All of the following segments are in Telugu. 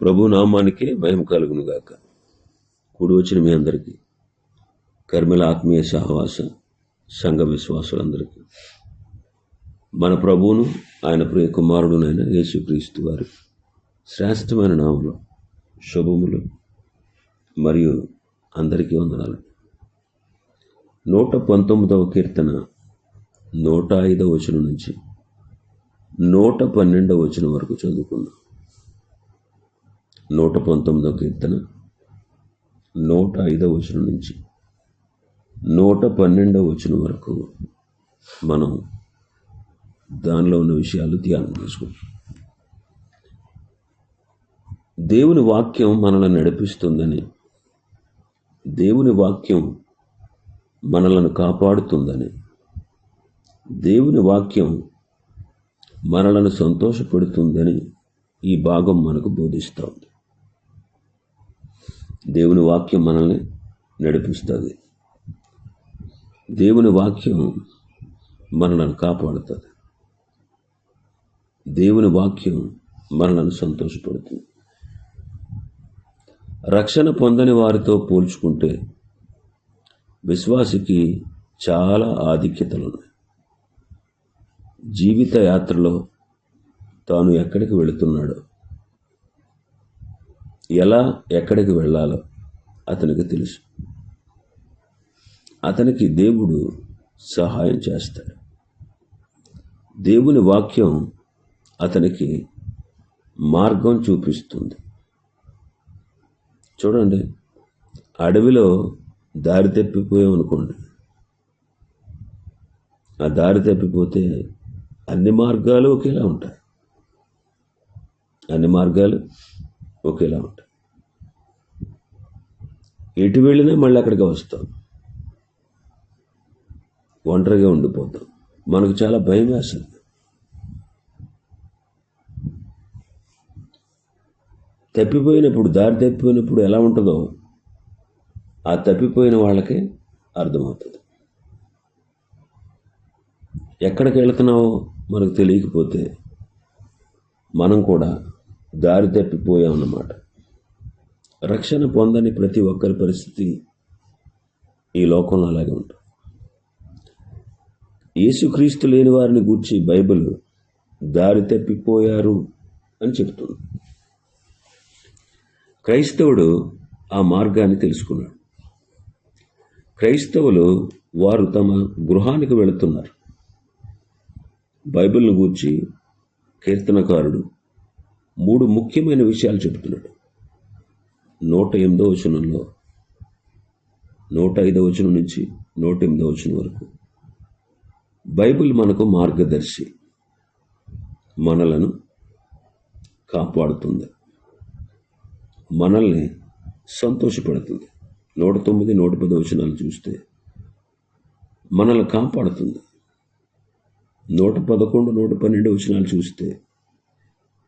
ప్రభు నామానికే భయం కలుగును గాక. కూడి వచ్చిన మీ అందరికీ కర్మల ఆత్మీయ సహవాస సంఘ విశ్వాసులందరికీ. మన ప్రభువును ఆయన ప్రియ కుమారుడునైన యేసుక్రీస్తు వారి శ్రేష్టమైన నామంలో శుభములు మరియు అందరికీ వందనాలు. నూట పంతొమ్మిదవ కీర్తన నూట ఐదవ వచనం నుంచి నూట పన్నెండవ వచనం వరకు చదువుకుందాం. నూట పంతొమ్మిదో కీర్తన నూట ఐదవ వచనం నుంచి. నూట పన్నెండవ వచనం వరకు మనం దానిలో ఉన్న విషయాలు ధ్యానం చేసుకుంటాం. దేవుని వాక్యం మనల్ని నడిపిస్తుందని దేవుని వాక్యం మనలను కాపాడుతుందని దేవుని వాక్యం మనలను సంతోషపెడుతుందని ఈ భాగం మనకు బోధిస్తోంది దేవుని వాక్యం మనల్ని నడిపిస్తుంది. దేవుని వాక్యం మనలను కాపాడుతుంది. దేవుని వాక్యం మనలను సంతోషపడుతుంది. రక్షణ పొందని వారితో పోల్చుకుంటే విశ్వాసికి చాలా ఆధిక్యతలు ఉన్నాయి జీవిత యాత్రలో తాను ఎక్కడికి వెళుతున్నాడో ఎలా ఎక్కడికి వెళ్ళాలో అతనికి తెలుసు. అతనికి దేవుడు సహాయం చేస్తాడు. దేవుని వాక్యం అతనికి మార్గం చూపిస్తుంది. చూడండి అడవిలో దారి తప్పిపోయామనుకోండి ఆ దారి తప్పిపోతే అన్ని మార్గాలు ఒకేలా ఉంటాయి. అన్ని మార్గాలు ఒకేలా ఉంటాం ఎటు వెళ్ళినా మళ్ళీ అక్కడికి వస్తాం. ఒంటరిగా ఉండిపోతాం. మనకు చాలా భయం వేస్తుంది. తప్పిపోయినప్పుడు దారి తప్పిపోయినప్పుడు ఎలా ఉంటుందో ఆ తప్పిపోయిన వాళ్ళకి అర్థమవుతుంది. ఎక్కడికి వెళుతున్నావో మనకు తెలియకపోతే మనం కూడా దారి తప్పిపోయామన్నమాట. రక్షణ పొందని ప్రతి ఒక్కరి పరిస్థితి ఈ లోకంలో అలాగే ఉంటుంది. యేసుక్రీస్తు లేని వారిని గూర్చి బైబిల్ దారి తప్పిపోయారు అని చెప్తుంది. క్రైస్తవుడు ఆ మార్గాన్ని తెలుసుకున్నాడు. క్రైస్తవులు వారు తమ గృహానికి వెళుతున్నారు. బైబిల్ను గూర్చి కీర్తనకారుడు మూడు ముఖ్యమైన విషయాలు చెబుతున్నాడు. నూట ఎనిమిదో వచనంలో నూట ఐదో వచనం నుంచి నూట ఎనిమిదో వచనం వరకు. బైబిల్ మనకు మార్గదర్శి మనలను కాపాడుతుంది. మనల్ని సంతోషపెడుతుంది. నూట తొమ్మిది నూట పది వచనాలు చూస్తే మనల్ని కాపాడుతుంది. నూట పదకొండు నూట పన్నెండు వచనాలు చూస్తే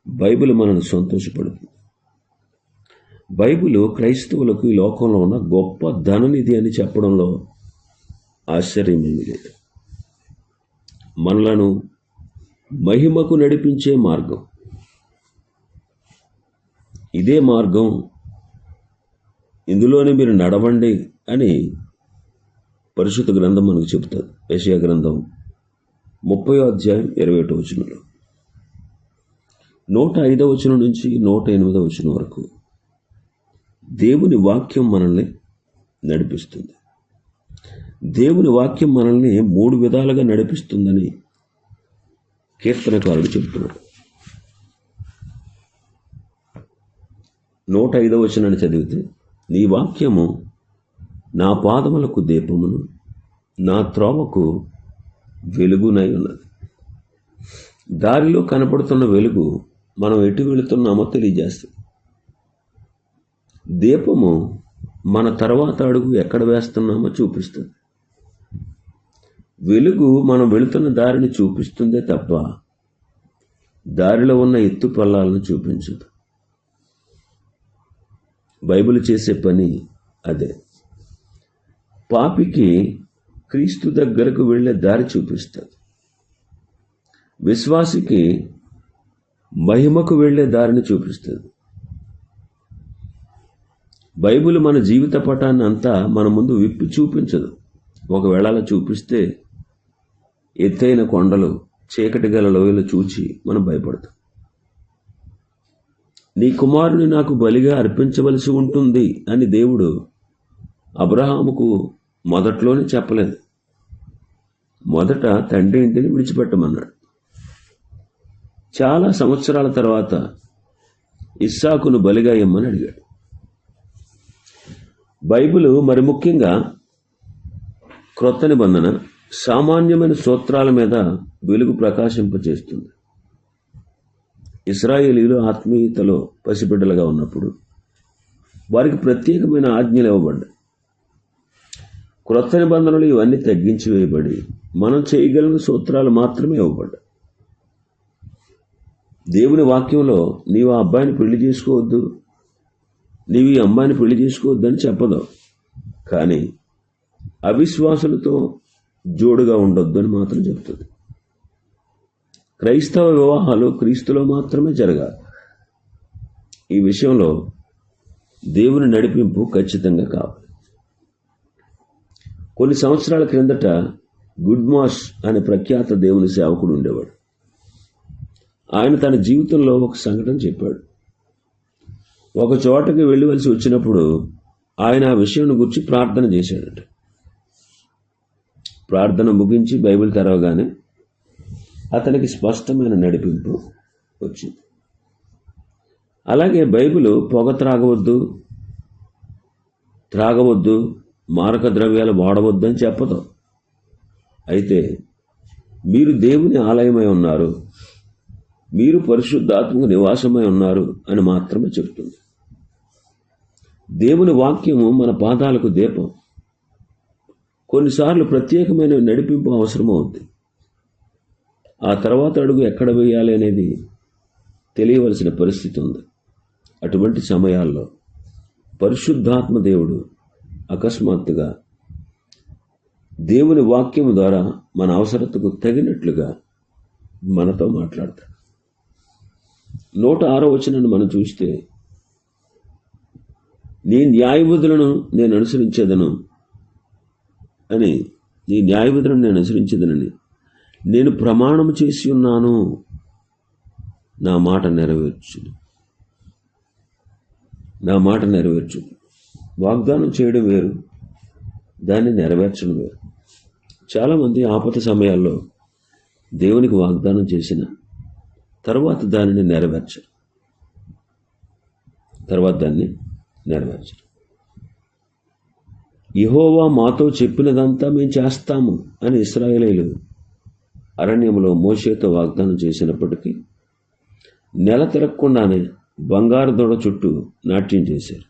బైబిల్ మనల్ని సంతోషపడుతుంది. బైబిల్ క్రైస్తవులకు ఈ లోకంలో ఉన్న గొప్ప ధననిధి అని చెప్పడంలో ఆశ్చర్యమేమీ లేదు. మనలను మహిమకు నడిపించే మార్గం. ఇదే మార్గం ఇందులోనే మీరు నడవండి అని పరిశుద్ధ గ్రంథం మనకు చెబుతుంది. యశయా గ్రంథం ముప్పై అధ్యాయం ఇరవై ఒకటి వచనంలో. నూట ఐదవ వచనం నుంచి నూట ఎనిమిదవ వచనం వరకు దేవుని వాక్యం మనల్ని నడిపిస్తుంది. దేవుని వాక్యం మనల్ని మూడు విధాలుగా నడిపిస్తుందని కీర్తనకారుడు చెబుతున్నాడు నూట ఐదవ వచనాన్ని చదివితే నీ వాక్యము నా పాదములకు దీపమును నా త్రోవకు వెలుగునై ఉన్నది. దారిలో కనపడుతున్న వెలుగు మనం ఎటు వెళుతున్నామో తెలియజేస్తుంది. దీపము మన తర్వాత అడుగు ఎక్కడ వేస్తున్నామో చూపిస్తుంది. వెలుగు మనం వెళుతున్న దారిని చూపిస్తుందే తప్ప దారిలో ఉన్న ఎత్తు పల్లాలను చూపించదు. బైబిల్ చేసే పని అదే. పాపికి క్రీస్తు దగ్గరకు వెళ్ళే దారి చూపిస్తుంది. విశ్వాసికి మహిమకు వెళ్ళే దారిని చూపిస్తుంది. బైబిల్ మన జీవిత పటాన్ని అంతా మన ముందు విప్పి చూపించదు. ఒకవేళ అలా చూపిస్తే ఎత్తైన కొండలు చీకటి గల లోయలు చూచి మనం భయపడతాం. నీ కుమారుని నాకు బలిగా అర్పించవలసి ఉంటుంది అని దేవుడు అబ్రహాముకు మొదట్లోనే చెప్పలేదు. మొదట తండ్రి ఇంటిని విడిచిపెట్టమన్నాడు. చాలా సంవత్సరాల తర్వాత ఇస్సాకును బలిగా ఇమ్మని అడిగాడు. బైబిల్ మరి ముఖ్యంగా క్రొత్త నిబంధన సామాన్యమైన సూత్రాల మీద వెలుగు ప్రకాశింపచేస్తుంది ఇస్రాయేలీలు ఆత్మీయతలో పసిబిడ్డలుగా ఉన్నప్పుడు వారికి ప్రత్యేకమైన ఆజ్ఞలు ఇవ్వబడ్డాయి. క్రొత్త నిబంధనలు ఇవన్నీ తగ్గించి వేయబడి మనం చేయగలిగిన సూత్రాలు మాత్రమే ఇవ్వబడ్డాయి. దేవుని వాక్యంలో నీవు ఆ అబ్బాయిని పెళ్ళి చేసుకోవద్దు నీవు ఈ అమ్మాయిని పెళ్ళి చేసుకోవద్దు అని చెప్పదు. కానీ అవిశ్వాసులతో జోడుగా ఉండొద్దు అని మాత్రం చెప్తుంది. క్రైస్తవ వివాహాలు క్రీస్తులో మాత్రమే జరగాలి. ఈ విషయంలో దేవుని నడిపింపు ఖచ్చితంగా కావాలి. కొన్ని సంవత్సరాల క్రిందట గుడ్ మాస్ అనే ప్రఖ్యాత దేవుని సేవకుడు ఉండేవాడు. ఆయన తన జీవితంలో ఒక సంఘటన చెప్పాడు. ఒక చోటకి వెళ్ళవలసి వచ్చినప్పుడు ఆయన ఆ విషయం గురించి ప్రార్థన చేశాడట. ప్రార్థన ముగించి బైబిల్ తెరవగానే అతనికి స్పష్టమైన నడిపింపు వచ్చింది. అలాగే బైబిల్ పొగ త్రాగవద్దు త్రాగవద్దు మారక ద్రవ్యాలు వాడవద్దు అని చెప్పదు. అయితే మీరు దేవుని ఆలయమై ఉన్నారు మీరు పరిశుద్ధాత్మకు నివాసమై ఉన్నారు అని మాత్రమే చెప్తుంది. దేవుని వాక్యము మన పాదాలకు దీపం. కొన్నిసార్లు ప్రత్యేకమైన నడిపింపు అవసరమవుద్ది. ఆ తర్వాత అడుగు ఎక్కడ వేయాలి అనేది తెలియవలసిన పరిస్థితి ఉంది. అటువంటి సమయాల్లో పరిశుద్ధాత్మ దేవుడు అకస్మాత్తుగా దేవుని వాక్యం ద్వారా మన అవసరతకు తగినట్లుగా మనతో మాట్లాడతాడు. నూట ఆరో వచనాన్ని మనం చూస్తే నీ న్యాయబుద్ధులను నేను అనుసరించేదను అని నీ న్యాయబుద్ధులను నేను అనుసరించేదనని. నేను ప్రమాణం చేసి ఉన్నాను. నా మాట నెరవేర్చు నా మాట నెరవేర్చు వాగ్దానం చేయడం వేరు. దాన్ని నెరవేర్చడం వేరు. చాలామంది ఆపద సమయాల్లో దేవునికి వాగ్దానం చేసిన తర్వాత దానిని నెరవేర్చరు తర్వాత దాన్ని నెరవేర్చరు ఇహోవా మాతో చెప్పినదంతా మేము చేస్తాము అని ఇస్రాయేలీలు అరణ్యంలో మోషేతో వాగ్దానం చేసినప్పటికీ నెల తిరగకుండానే బంగారు దొడ చుట్టూ నాట్యం చేశారు.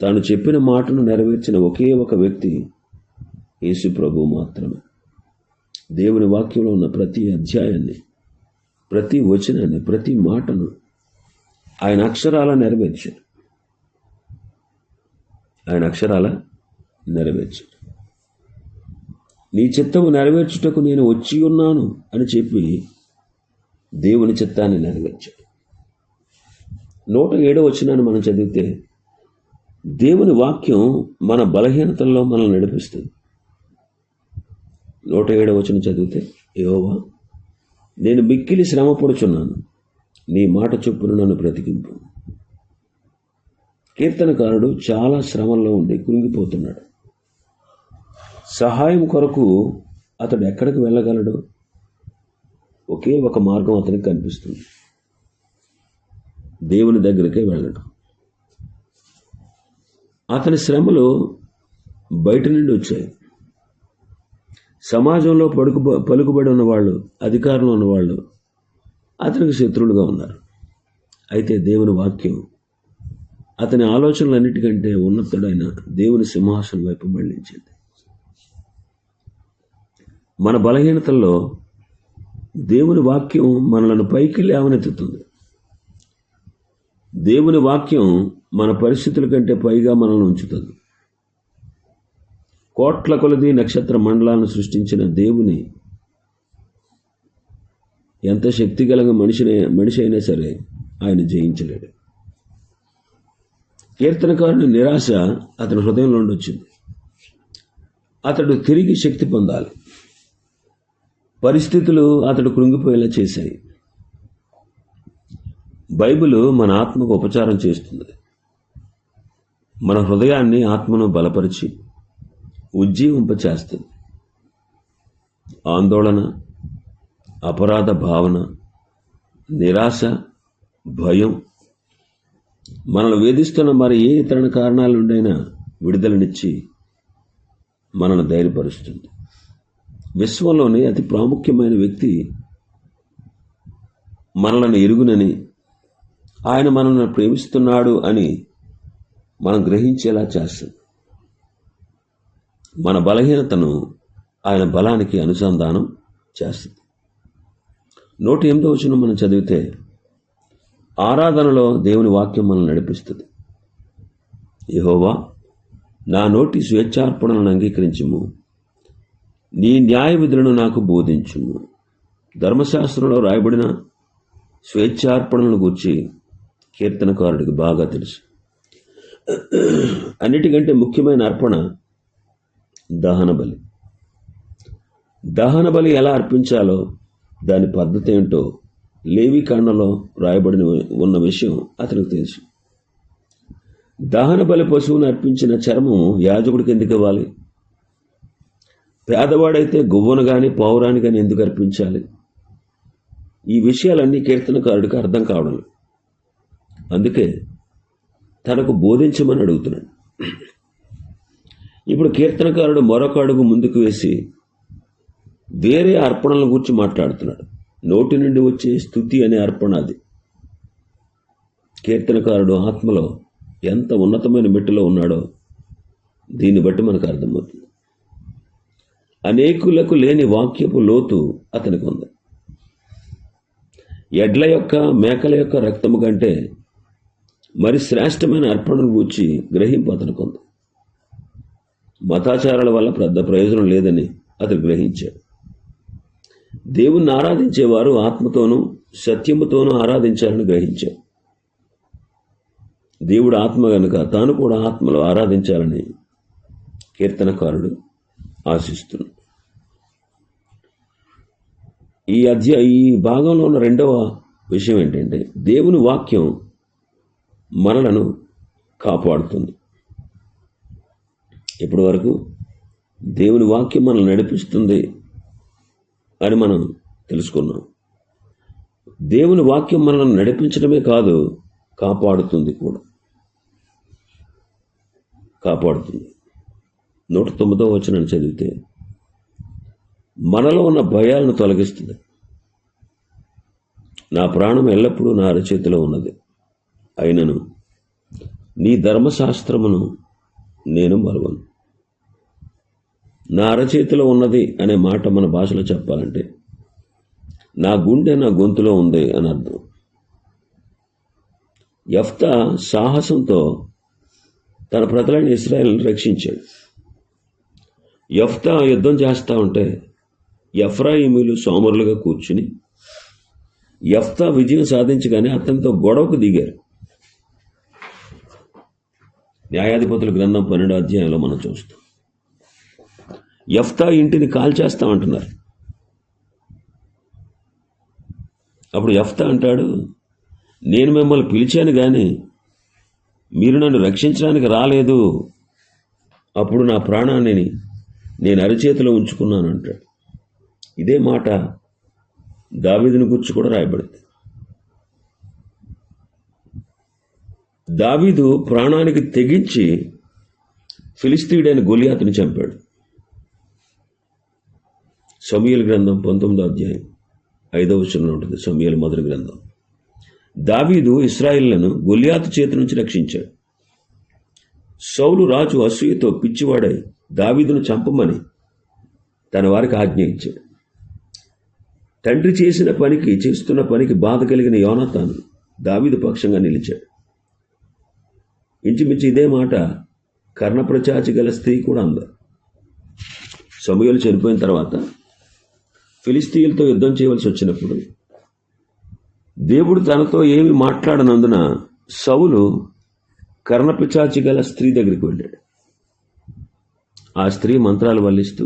తాను చెప్పిన మాటను నెరవేర్చిన ఒకే ఒక వ్యక్తి యేసు ప్రభు మాత్రమే. దేవుని వాక్యంలో ఉన్న ప్రతి అధ్యాయాన్ని ప్రతి వచనాన్ని ప్రతి మాటను ఆయన అక్షరాల నెరవేర్చారు. ఆయన అక్షరాల నెరవేర్చారు. నీ చిత్తము నెరవేర్చుటకు నేను వచ్చి ఉన్నాను అని చెప్పి దేవుని చిత్తాన్ని నెరవేర్చాడు నూట ఏడో వచ్చినాన్ని మనం చదివితే దేవుని వాక్యం మన బలహీనతల్లో మనల్ని నడిపిస్తుంది. నూట ఏడవ వచ్చిన చదివితే యోవా నేను మిక్కిలి శ్రమ పడుచున్నాను నీ మాట చొప్పున నన్ను బ్రతికింపు. కీర్తనకారుడు చాలా శ్రమంలో ఉండి కృంగిపోతున్నాడు. సహాయం కొరకు అతడు ఎక్కడికి వెళ్ళగలడు? ఒకే ఒక మార్గం అతనికి కనిపిస్తుంది. దేవుని దగ్గరికే వెళ్ళడం. అతని శ్రమలు బయట నుండి వచ్చాయి. సమాజంలో పడుకు పలుకుబడి ఉన్నవాళ్ళు అధికారంలో ఉన్నవాళ్ళు అతనికి శత్రువులుగా ఉన్నారు. అయితే దేవుని వాక్యం అతని ఆలోచనలన్నిటికంటే ఉన్నతుడైన దేవుని సింహాసనం వైపు మళ్ళించింది మన బలహీనతల్లో దేవుని వాక్యం మనలను పైకి లేవనెత్తుతుంది. దేవుని వాక్యం మన పరిస్థితుల కంటే పైగా మనల్ని ఉంచుతుంది. కోట్ల కొలది నక్షత్ర మండలాలను సృష్టించిన దేవుని ఎంత శక్తి కలిగిన మనిషినే మనిషి అయినా సరే ఆయన జయించలేడు. కీర్తనకారుని నిరాశ అతని హృదయంలో నుండి వచ్చింది అతడు తిరిగి శక్తి పొందాలి. పరిస్థితులు అతడు కృంగిపోయేలా చేశాయి. బైబిల్ మన ఆత్మకు ఉపచారం చేస్తుంది. మన హృదయాన్ని ఆత్మను బలపరిచి ఉజ్జీవింపచేస్తుంది. ఆందోళన అపరాధ భావన నిరాశ భయం. మనల్ని వేధిస్తున్న మరి ఏ ఇతర కారణాల నుండైనా విడుదలనిచ్చి మనల్ని ధైర్యపరుస్తుంది. విశ్వంలోనే అతి ప్రాముఖ్యమైన వ్యక్తి మనలను ఎరుగునని ఆయన మనల్ని ప్రేమిస్తున్నాడు అని మనం గ్రహించేలా చేస్తుంది. మన బలహీనతను ఆయన బలానికి అనుసంధానం చేస్తుంది. నూట ఎనిమిదో వచ్చిన మనం చదివితే ఆరాధనలో దేవుని వాక్యం మనల్ని నడిపిస్తుంది. యహోవా నా నోటి స్వేచ్ఛార్పణలను అంగీకరించుము. నీ న్యాయ విధులను నాకు బోధించుము. ధర్మశాస్త్రంలో రాయబడిన స్వేచ్ఛార్పణలను గూర్చి కీర్తనకారుడికి బాగా తెలుసు. అన్నిటికంటే ముఖ్యమైన అర్పణ దహన బలి. దహన బలి ఎలా అర్పించాలో దాని పద్ధతి ఏంటో లేవి కాండంలో రాయబడిన ఉన్న విషయం అతనికి తెలుసు. దహన బలి పశువును అర్పించిన చర్మం యాజకుడికి ఎందుకు ఇవ్వాలి? పేదవాడైతే గువ్వను కానీ పౌరాన్ని కానీ ఎందుకు అర్పించాలి? ఈ విషయాలన్నీ కీర్తనకారుడికి అర్థం కావడం అందుకే తనకు బోధించమని అడుగుతున్నాడు. ఇప్పుడు కీర్తనకారుడు మరొక అడుగు ముందుకు వేసి వేరే అర్పణల గురించి మాట్లాడుతున్నాడు. నోటి నుండి వచ్చే స్థుతి అనే అర్పణ అది. కీర్తనకారుడు ఆత్మలో ఎంత ఉన్నతమైన మెట్టులో ఉన్నాడో దీన్ని బట్టి మనకు అర్థమవుతుంది. అనేకులకు లేని వాక్యపు లోతు అతనికి ఉంది. ఎడ్ల యొక్క మేకల యొక్క రక్తము కంటే మరి శ్రేష్టమైన అర్పణను గూర్చి గ్రహింపు అతనికి ఉంది. మతాచారాల వల్ల పెద్ద ప్రయోజనం లేదని అతను గ్రహించాడు. దేవుణ్ణి ఆరాధించేవారు ఆత్మతోనూ సత్యముతోనూ ఆరాధించాలని గ్రహించాడు దేవుడు ఆత్మ గనుక తాను కూడా ఆత్మలో ఆరాధించాలని కీర్తనకారుడు ఆశిస్తున్నాడు. ఈ అధ్యాయ ఈ భాగంలో ఉన్న రెండవ విషయం ఏంటంటే దేవుని వాక్యం మనలను కాపాడుతుంది. ఇప్పటి వరకు దేవుని వాక్యం మనల్ని నడిపిస్తుంది అని మనం తెలుసుకున్నాం. దేవుని వాక్యం మనల్ని నడిపించడమే కాదు కాపాడుతుంది కూడా. కాపాడుతుంది. నూట తొమ్మిదో వచ్చిన చదివితే మనలో ఉన్న భయాలను తొలగిస్తుంది. నా ప్రాణం ఎల్లప్పుడూ నా అరచేతిలో ఉన్నది. అయినను నీ ధర్మశాస్త్రమును నేను మరువను. నా అరచేతిలో ఉన్నది అనే మాట మన భాషలో చెప్పాలంటే నా గుండె నా గొంతులో ఉంది అని అర్థం. యఫ్తా సాహసంతో తన ప్రజలైన ఇస్రాయల్ని రక్షించాడు. యఫ్తా యుద్ధం చేస్తూ ఉంటే ఎఫ్రాయిమీలు సోమరులుగా కూర్చుని యఫ్తా విజయం సాధించగానే అతనితో గొడవకు దిగారు. న్యాయాధిపతుల గ్రంథం పన్నెండో అధ్యాయంలో మనం చూస్తాం. ఎఫ్తా ఇంటిని కాల్చేస్తామంటున్నారు. అప్పుడు ఎఫ్తా అంటాడు నేను మిమ్మల్ని పిలిచాను కానీ మీరు నన్ను రక్షించడానికి రాలేదు. అప్పుడు నా ప్రాణాన్ని నేను అరచేతిలో ఉంచుకున్నాను అంటాడు. ఇదే మాట దావీదుని గురించి కూడా రాయబడింది. దావీదు ప్రాణానికి తెగించి ఫిలిస్తీడైన గొలియాతుని చంపాడు. సమీయల గ్రంథం పంతొమ్మిదో అధ్యాయం ఐదవ వచనంలో ఉంటుంది సమీయల మొదటి గ్రంథం. దావీదు ఇస్రాయిల్లను గొలియాతు చేతి నుంచి రక్షించాడు. సౌలు రాజు అసూయతో పిచ్చివాడై దావీదును చంపమని తన వారికి ఆజ్ఞ ఇచ్చాడు. తండ్రి చేసిన పనికి చేస్తున్న పనికి బాధ కలిగిన యోనతాను దావీదు పక్షంగా నిలిచాడు. ఇంచుమించు ఇదే మాట కర్ణప్రచాచి గల స్త్రీ కూడా అంద. సమయంలో చనిపోయిన తర్వాత ఫిలిస్తీన్లతో యుద్ధం చేయవలసి వచ్చినప్పుడు దేవుడు తనతో ఏమి మాట్లాడనందున సౌలు కర్ణపిచాచి గల స్త్రీ దగ్గరికి వెళ్ళాడు. ఆ స్త్రీ మంత్రాలు వల్లిస్తూ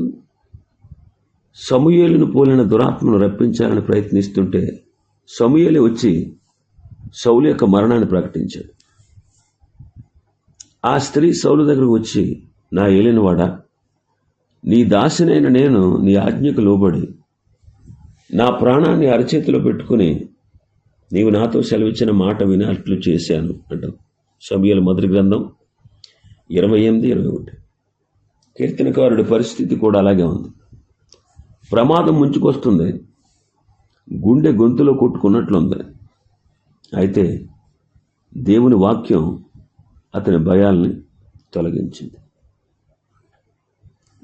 సమూయేలును పోలిన దురాత్మను రప్పించాలని ప్రయత్నిస్తుంటే సమూయేలి వచ్చి సౌలు యొక్క మరణాన్ని ప్రకటించాడు. ఆ స్త్రీ సౌలు దగ్గరకు వచ్చి నా ఏలినవాడా నీ దాసినైన నేను నీ ఆజ్ఞకు లోబడి నా ప్రాణాన్ని అరచేతిలో పెట్టుకుని నీవు నాతో సెలవిచ్చిన మాట వినాట్లు చేశాను అంటాం సమయాల మొదటి గ్రంథం ఇరవై ఎనిమిది ఇరవై ఒకటి. కీర్తనకారుడి పరిస్థితి కూడా అలాగే ఉంది. ప్రమాదం ముంచుకొస్తుంది. గుండె గొంతులో కొట్టుకున్నట్లుంది. అయితే దేవుని వాక్యం అతని భయాల్ని తొలగించింది.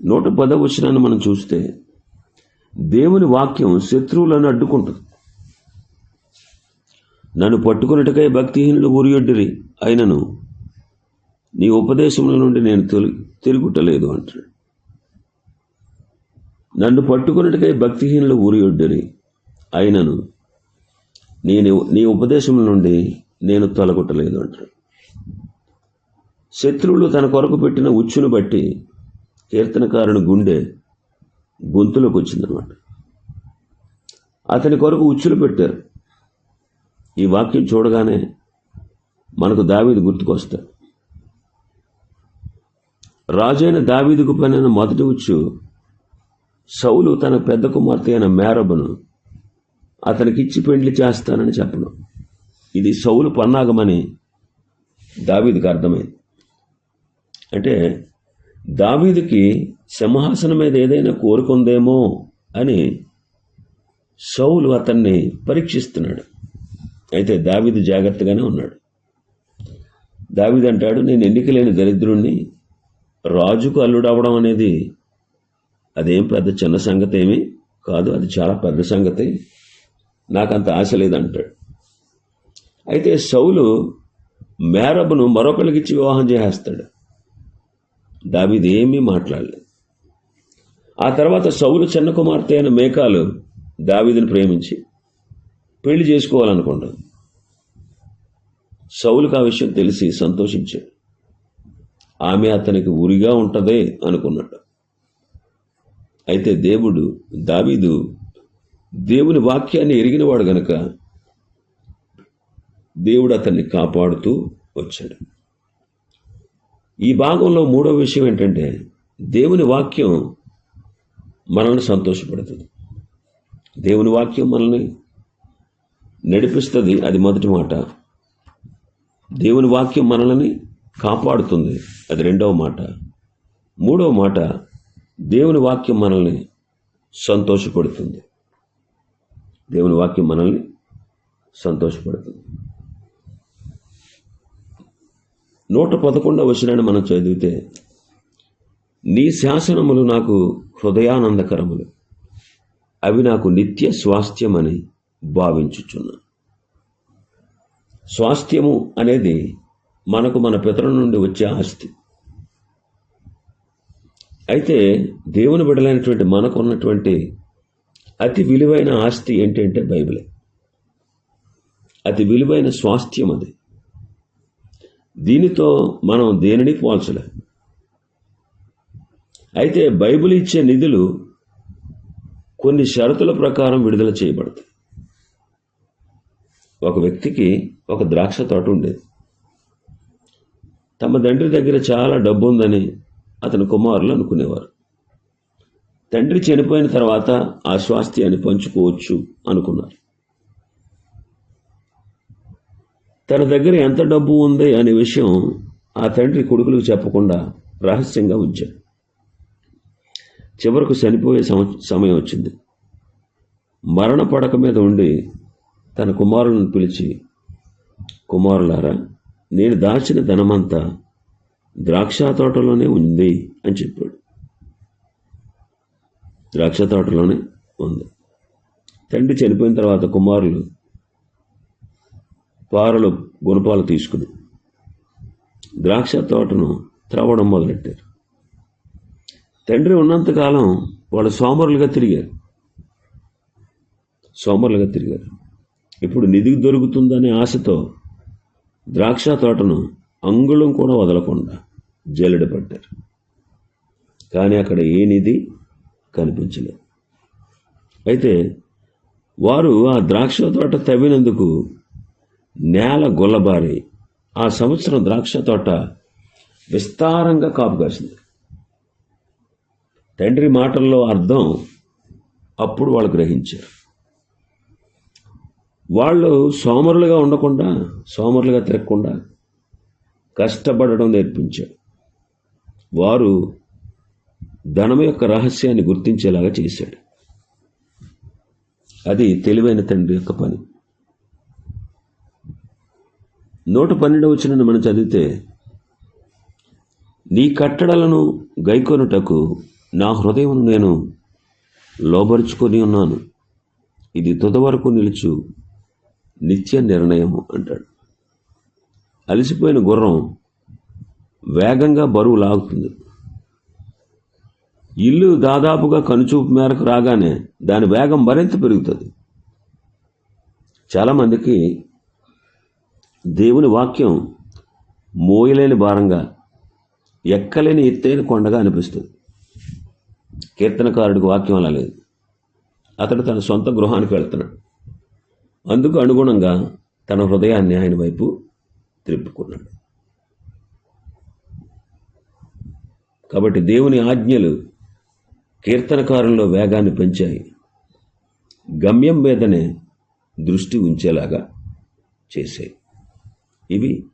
నూట పదవ వచ్చినాన్ని మనం చూస్తే దేవుని వాక్యం శత్రువులను అడ్డుకుంటుంది. నన్ను పట్టుకున్నట్టుకై భక్తిహీనులు ఉరియొడ్డిరి అయినను నీ ఉపదేశముల నుండి నేను తొలి తిరుగుటలేదు అంటాడు నన్ను పట్టుకున్నట్టుకై భక్తిహీనులు ఉరియొడ్డిరి అయినను నేను నీ ఉపదేశముల నుండి నేను తొలగొట్టలేదు అంటాడు శత్రువులు తన కొరకు పెట్టిన ఉచ్చును బట్టి కీర్తనకారుని గుండె గొంతులోకి వచ్చిందనమాట అతని కొరకు ఉచ్చులు పెట్టారు. ఈ వాక్యం చూడగానే మనకు దావీదు గుర్తుకొస్తాడు రాజైన దావీదుకు పనిన మొదటి ఉచ్చు సౌలు తన పెద్ద కుమార్తె అయిన మేరబను అతనికిచ్చి పెండ్లి చేస్తానని చెప్పడం. ఇది సౌలు పన్నాగమని దావీదుకు అర్థమైంది. అంటే దావీదుకి సింహాసనం మీద ఏదైనా కోరుకుందేమో అని సౌలు అతన్ని పరీక్షిస్తున్నాడు. అయితే దావీదు జాగ్రత్తగానే ఉన్నాడు. దావీదు అంటాడు నేను ఎన్నికలేని దరిద్రుణ్ణి రాజుకు అల్లుడవడం అనేది అదేం పెద్ద చిన్న సంగతి ఏమీ కాదు అది చాలా పెద్ద సంగతి. నాకంత ఆశ లేదంటాడు. అయితే సౌలు మేరబును మరొకరికిచ్చి వివాహం చేసేస్తాడు. దావీదు ఏమీ మాట్లాడలేదు. ఆ తర్వాత సౌలు చిన్న కుమార్తె అయిన మేకాలు దావీదుని ప్రేమించి పెళ్ళి చేసుకోవాలనుకుంటాడు సౌలుకు ఆ విషయం తెలిసి సంతోషించాడు. ఆమె అతనికి ఉరిగా ఉంటదే అనుకున్నాడు అయితే దేవుడు దావీదు దేవుని వాక్యాన్ని ఎరిగినవాడు గనక దేవుడు అతన్ని కాపాడుతూ వచ్చాడు. ఈ భాగంలో మూడో విషయం ఏంటంటే దేవుని వాక్యం మనల్ని సంతోషపెడుతుంది. దేవుని వాక్యం మనల్ని నడిపిస్తుంది అది మొదటి మాట. దేవుని వాక్యం మనల్ని కాపాడుతుంది అది రెండవ మాట. మూడవ మాట దేవుని వాక్యం మనల్ని సంతోషపడుతుంది. దేవుని వాక్యం మనల్ని సంతోషపడుతుంది. నూట పదకొండవ వచనాన్ని మనం చదివితే నీ శాసనములు నాకు హృదయానందకరములు. అవి నాకు నిత్య స్వాస్థ్యమని భావించుచున్నా. స్వాస్థ్యము అనేది మనకు మన పితరుల నుండి వచ్చే ఆస్తి. అయితే దేవుని బిడలైనటువంటి మనకు ఉన్నటువంటి అతి విలువైన ఆస్తి ఏంటంటే బైబిలే. అతి విలువైన స్వాస్థ్యం అది దీనితో మనం దేనిని పోల్చలే? అయితే బైబిల్ ఇచ్చే నిధులు కొన్ని షరతుల ప్రకారం విడుదల చేయబడతాయి. ఒక వ్యక్తికి ఒక ద్రాక్ష తోట ఉండేది. తమ తండ్రి దగ్గర చాలా డబ్బు ఉందని అతని కుమారులు అనుకునేవారు. తండ్రి చనిపోయిన తర్వాత ఆ స్వాస్థ్యాన్ని పంచుకోవచ్చు అనుకున్నారు. తన దగ్గర ఎంత డబ్బు ఉంది అనే విషయం ఆ తండ్రి కొడుకులకు చెప్పకుండా రహస్యంగా ఉంచాడు. చివరకు చనిపోయే సమయం వచ్చింది. మరణ పడక మీద ఉండి తన కుమారులను పిలిచి కుమారులారా నేను దాచిన ధనమంతా ద్రాక్ష తోటలోనే ఉంది అని చెప్పాడు. ద్రాక్ష తోటలోనే ఉంది. తండ్రి చనిపోయిన తర్వాత కుమారులు పారలు గుణపాలు తీసుకుని ద్రాక్ష తోటను త్రవ్వడం మొదలెట్టారు. తండ్రి ఉన్నంతకాలం వాళ్ళు సోమరులుగా తిరిగారు. సోమరులుగా తిరిగారు. ఇప్పుడు నిధి దొరుకుతుందనే ఆశతో ద్రాక్ష తోటను అంగుళం కూడా వదలకుండా జల్లెడ పట్టారు కానీ అక్కడ ఏ నిధి కనిపించలేదు. అయితే వారు ఆ ద్రాక్ష తోట తవ్వినందుకు నేల గొల్లబారి ఆ సంవత్సరం ద్రాక్ష తోట విస్తారంగా కాపు కాసింది. తండ్రి మాటల్లో అర్థం అప్పుడు వాళ్ళు గ్రహించారు. వాళ్ళు సోమరులుగా ఉండకుండా సోమరులుగా తిరగకుండా కష్టపడడం నేర్పించాడు వారు ధనం యొక్క రహస్యాన్ని గుర్తించేలాగా చేశాడు. అది తెలివైన తండ్రి యొక్క పని. నూట పన్నెండు వచ్చిన మనం చదివితే నీ కట్టడలను గైకొనుటకు నా హృదయం నేను లోబరుచుకొని ఉన్నాను. ఇది తుదవరకు నిలుచు నిత్య నిర్ణయము అంటాడు. అలసిపోయిన గుర్రం వేగంగా బరువు లాగుతుంది. ఇల్లు దాదాపుగా కనుచూపు మేరకు రాగానే దాని వేగం మరింత పెరుగుతుంది. చాలామందికి దేవుని వాక్యం మోయలేని భారంగా ఎక్కలేని ఎత్తైన కొండగా అనిపిస్తుంది. కీర్తనకారుడికి వాక్యం అలా లేదు. అతడు తన సొంత గృహానికి వెళ్తున్నాడు. అందుకు అనుగుణంగా తన హృదయాన్ని ఆయన వైపు త్రిప్పుకున్నాడు. కాబట్టి దేవుని ఆజ్ఞలు కీర్తనకారుల్లో వేగాన్ని పెంచాయి. గమ్యం మీదనే దృష్టి ఉంచేలాగా చేశాయి. ఇవి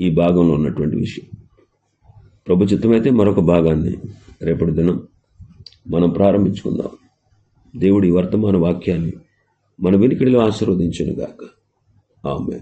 ఈ భాగంలో ఉన్నటువంటి విషయం. ప్రభు చిత్తమైతే మరొక భాగాన్ని రేపటి దినం మనం ప్రారంభించుకుందాం. దేవుడి వర్తమాన వాక్యాన్ని మన వెనుకడిలో ఆశీర్వదించునుగాక. ఆమె